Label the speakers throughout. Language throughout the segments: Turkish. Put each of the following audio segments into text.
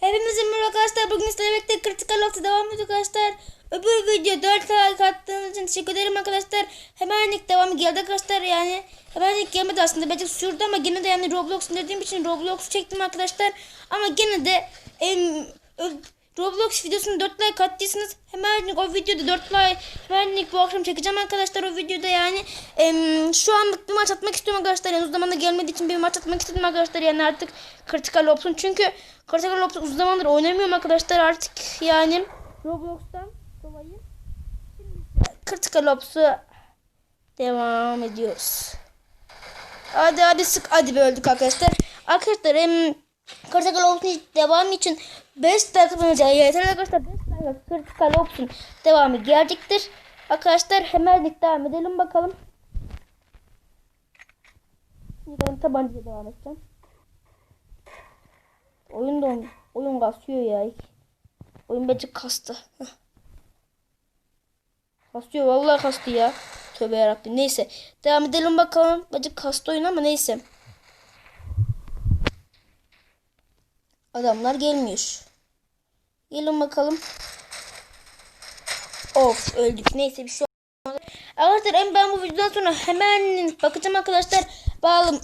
Speaker 1: Hepimize merhaba arkadaşlar. Bugün sizlerle birlikte Critical Ops'a devam ediyor arkadaşlar. Öbür video 4 like attığınız için teşekkür ederim arkadaşlar. Hemen ilk devamı geldi arkadaşlar yani. Hemen ilk gelmedi aslında. Belki sürdü ama gene de yani Roblox dediğim için Roblox çektim arkadaşlar. Ama gene de em, Roblox videosunu 4 like attıysanız hemen o videoda 4 like hemen bu akşam çekeceğim arkadaşlar o videoda yani. Em, şu anlık bir maç atmak istiyorum arkadaşlar. Yani uzun zamanda gelmediği için bir maç atmak istedim arkadaşlar. Yani artık Critical Ops'un çünkü Critical Ops'u uzun zamandır oynamıyorum arkadaşlar artık yani. Roblox'tan dolayı. Critical Ops'u devam ediyoruz. Hadi hadi sık hadi be öldük arkadaşlar. Arkadaşlar em, Critical Ops'un devamı için 5 dakika yeter arkadaşlar 5 dakika Critical Ops'un devamı gelecektir. Arkadaşlar hemen devam edelim bakalım. Ben tabancayla devam edeceğim. Oyun da oyun kasıyor ya. Oyun bence kastı. Heh. Kasıyor vallahi kastı ya. Tövbe yarabbim. Neyse. Devam edelim bakalım. Bence kastı oyun ama neyse. Adamlar gelmiyor. Gelin bakalım. Of öldük. Neyse bir şey olmadı. Arkadaşlar en ben bu videodan sonra hemen bakacağım arkadaşlar. Bağlım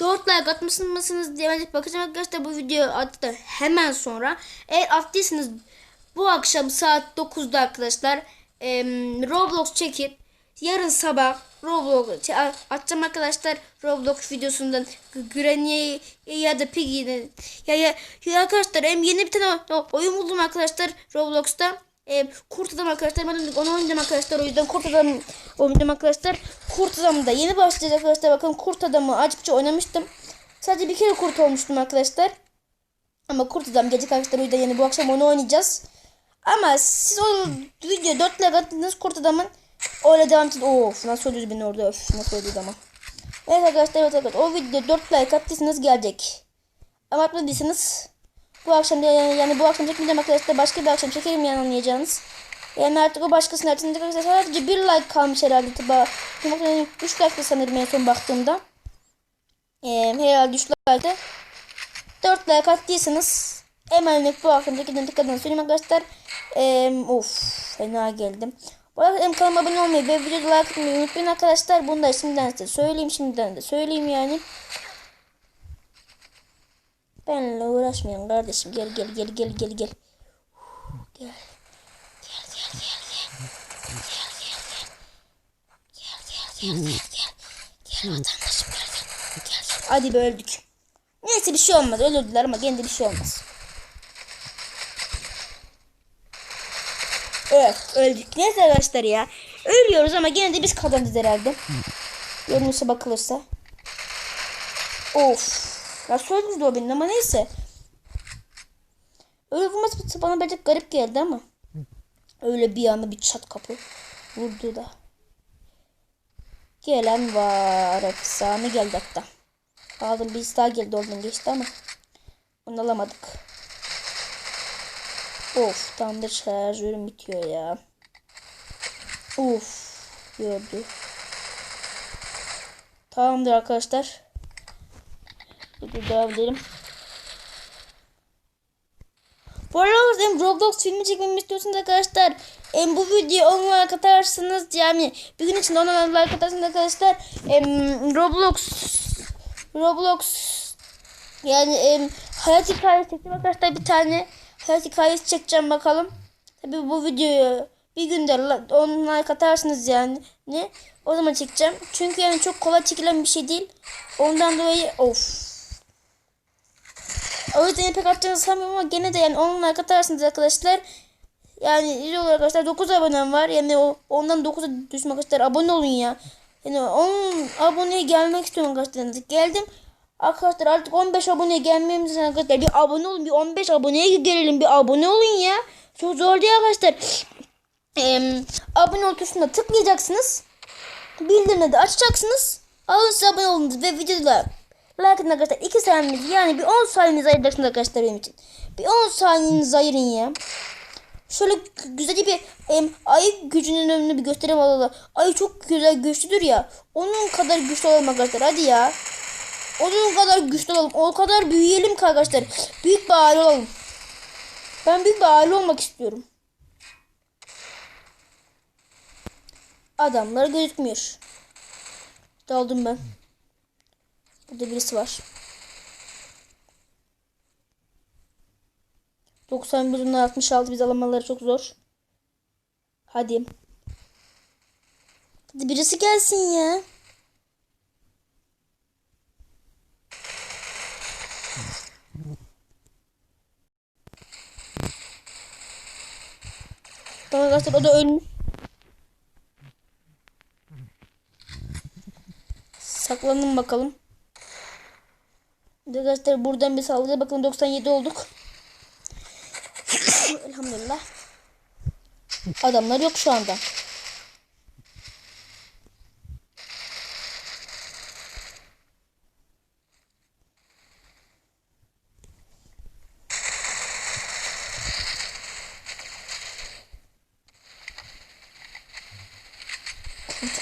Speaker 1: 4 like atmışsınız diye bakacağım arkadaşlar bu video attı hemen sonra. Eğer attıysanız bu akşam saat 9'da arkadaşlar em, Roblox çekip yarın sabah Roblox ç- atacağım arkadaşlar Roblox videosundan. Granny ya da Piggy'nin ya, ya, ya arkadaşlar hem yeni bir tane oyun buldum arkadaşlar Roblox'ta. E, kurt adam arkadaşlar ben onu oynayacağım arkadaşlar o yüzden kurt adam oynayacağım arkadaşlar. Kurt adam da yeni başlayacak arkadaşlar bakın kurt adamı açıkça oynamıştım. Sadece bir kere kurt olmuştum arkadaşlar. Ama kurt adam gelecek arkadaşlar o yüzden yeni bu akşam onu oynayacağız. Ama siz o video 4 like attınız kurt adamın öyle devam edin of nasıl öldürdü beni orada öf nasıl öldürdü ama evet arkadaşlar evet arkadaşlar o video 4 like attıysanız gelecek ama atmadıysanız bu akşam yani, yani bu akşam çekmeyeceğim arkadaşlar. Başka bir akşam çekerim yani anlayacağınız. Yani artık o başkasının açınca arkadaşlar sadece bir like kalmış herhalde. Tıba. 3 like sanırım en son baktığımda. Ee, herhalde 3 like'de. 4 like attıysanız hemen bu akşam çekeceğim tekrardan söyleyeyim arkadaşlar. Ee, of fena geldim. Bu arada hem kanalıma abone olmayı ve videoda like atmayı unutmayın arkadaşlar. Bunu da şimdiden size söyleyeyim. Şimdiden de söyleyeyim yani. Benimle uğraşmayın kardeşim. Gel gel gel gel gel gel. Gel. Gel gel gel gel. Gel gel gel. Gel gel gel gel gel. Gel vatandaşım gel gel. Gel gel. Hadi be öldük. Neyse bir şey olmaz. Öldürdüler ama gene de bir şey olmaz. Evet öldük. Neyse arkadaşlar ya. Ölüyoruz ama gene de biz kazanacağız herhalde. Görünürse bakılırsa. Of. Ya söylediniz o benim ama neyse. Öyle vurması bana bence garip geldi ama. Öyle bir anda bir çat kapı vurdu da. Gelen var. Efsane geldi hatta. Aldım bir daha geldi oradan geçti ama. Onu alamadık. Of tamdır şarjörüm bitiyor ya. Of gördü. Tamamdır arkadaşlar. Hadi devam edelim. Bu arada hem Roblox filmi çekmemi istiyorsanız arkadaşlar em, bu videoyu 10 like atarsınız yani bir gün içinde 10 like atarsınız arkadaşlar em, Roblox Roblox yani em, hayat hikayesi çektim arkadaşlar bir tane hayat hikayesi çekeceğim bakalım. Tabi bu videoyu bir günde 10 like atarsınız yani ne o zaman çekeceğim. Çünkü yani çok kolay çekilen bir şey değil. Ondan dolayı of o yüzden pek atacağınızı sanmıyorum ama gene de yani 10 like atarsınız arkadaşlar. Yani iyi olur arkadaşlar 9 abonem var. Yani o ondan 9'a düşmek arkadaşlar abone olun ya. Yani 10 aboneye gelmek istiyorum arkadaşlar. Geldim. Arkadaşlar artık 15 aboneye gelmemiz için arkadaşlar bir abone olun. Bir 15 aboneye gelelim. Bir abone olun ya. Çok zor değil arkadaşlar. Ee, abone ol tuşuna tıklayacaksınız. Bildirimleri de açacaksınız. Alın size abone olunuz ve videoda like atın arkadaşlar 2 saniyeniz yani bir 10 saniyenizi ayıracaksınız arkadaşlar benim için. Bir 10 saniyenizi ayırın ya. Şöyle güzelce bir em, ay gücünün önünü bir göstereyim Allah Allah. Ay çok güzel güçlüdür ya. Onun kadar güçlü olmak arkadaşlar hadi ya. O kadar güçlü olalım. O kadar büyüyelim ki arkadaşlar. Büyük bir aile olalım. Ben büyük bir aile olmak istiyorum. Adamlar gözükmüyor. Daldım ben. Burada birisi var. 91 bunlar 66 biz alamaları çok zor. Hadi. Hadi birisi gelsin ya. Tamam arkadaşlar o da ölmüş. Saklanın bakalım. Arkadaşlar buradan bir saldırı bakın 97 olduk. Elhamdülillah. Adamlar yok şu anda.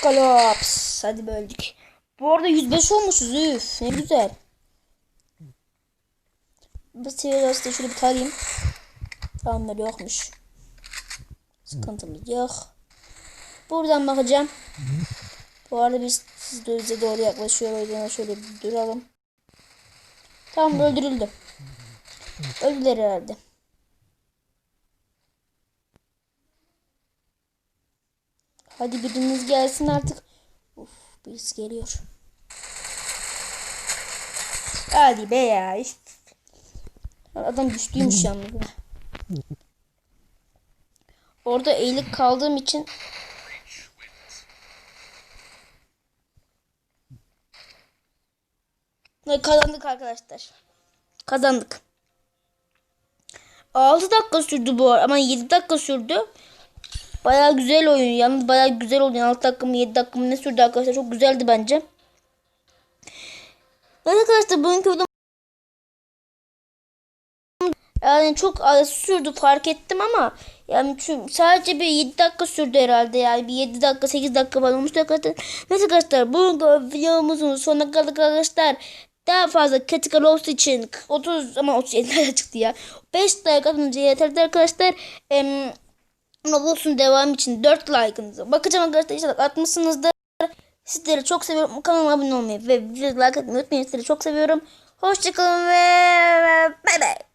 Speaker 1: Kalops. Hadi böldük. Bu arada 105 olmuşuz. Üf ne güzel. Bu seviyede de şöyle bir tarayayım. Tamamlar yokmuş. Sıkıntımız yok. Buradan bakacağım. Bu arada biz siz doğru yaklaşıyor. O yüzden şöyle bir duralım. Tamam öldürüldü. Öldüler herhalde. Hadi biriniz gelsin artık. Uf birisi geliyor. Hadi be ya. Adam güçlüymüş yalnız. Orada eğilik kaldığım için kazandık arkadaşlar. Kazandık. 6 dakika sürdü bu ama 7 dakika sürdü. Baya güzel oyun. Yalnız baya güzel oldu. 6 dakika mı 7 dakika ne sürdü arkadaşlar. Çok güzeldi bence. Evet arkadaşlar bugünkü videom yani çok sürdü fark ettim ama yani çünkü sadece bir 7 dakika sürdü herhalde yani bir 7 dakika 8 dakika falan olmuş arkadaşlar. Neyse arkadaşlar bugünkü videomuzun sonuna kaldık arkadaşlar. Daha fazla critical olsun için 30 ama 37 nerede çıktı ya. 5 like atınca yeterli arkadaşlar. Em, olsun devam için 4 like'ınızı bakacağım arkadaşlar inşallah atmışsınızdır. Sizleri çok seviyorum. Kanalıma abone olmayı ve like atmayı unutmayın. Sizleri çok seviyorum. Hoşçakalın ve bay bay.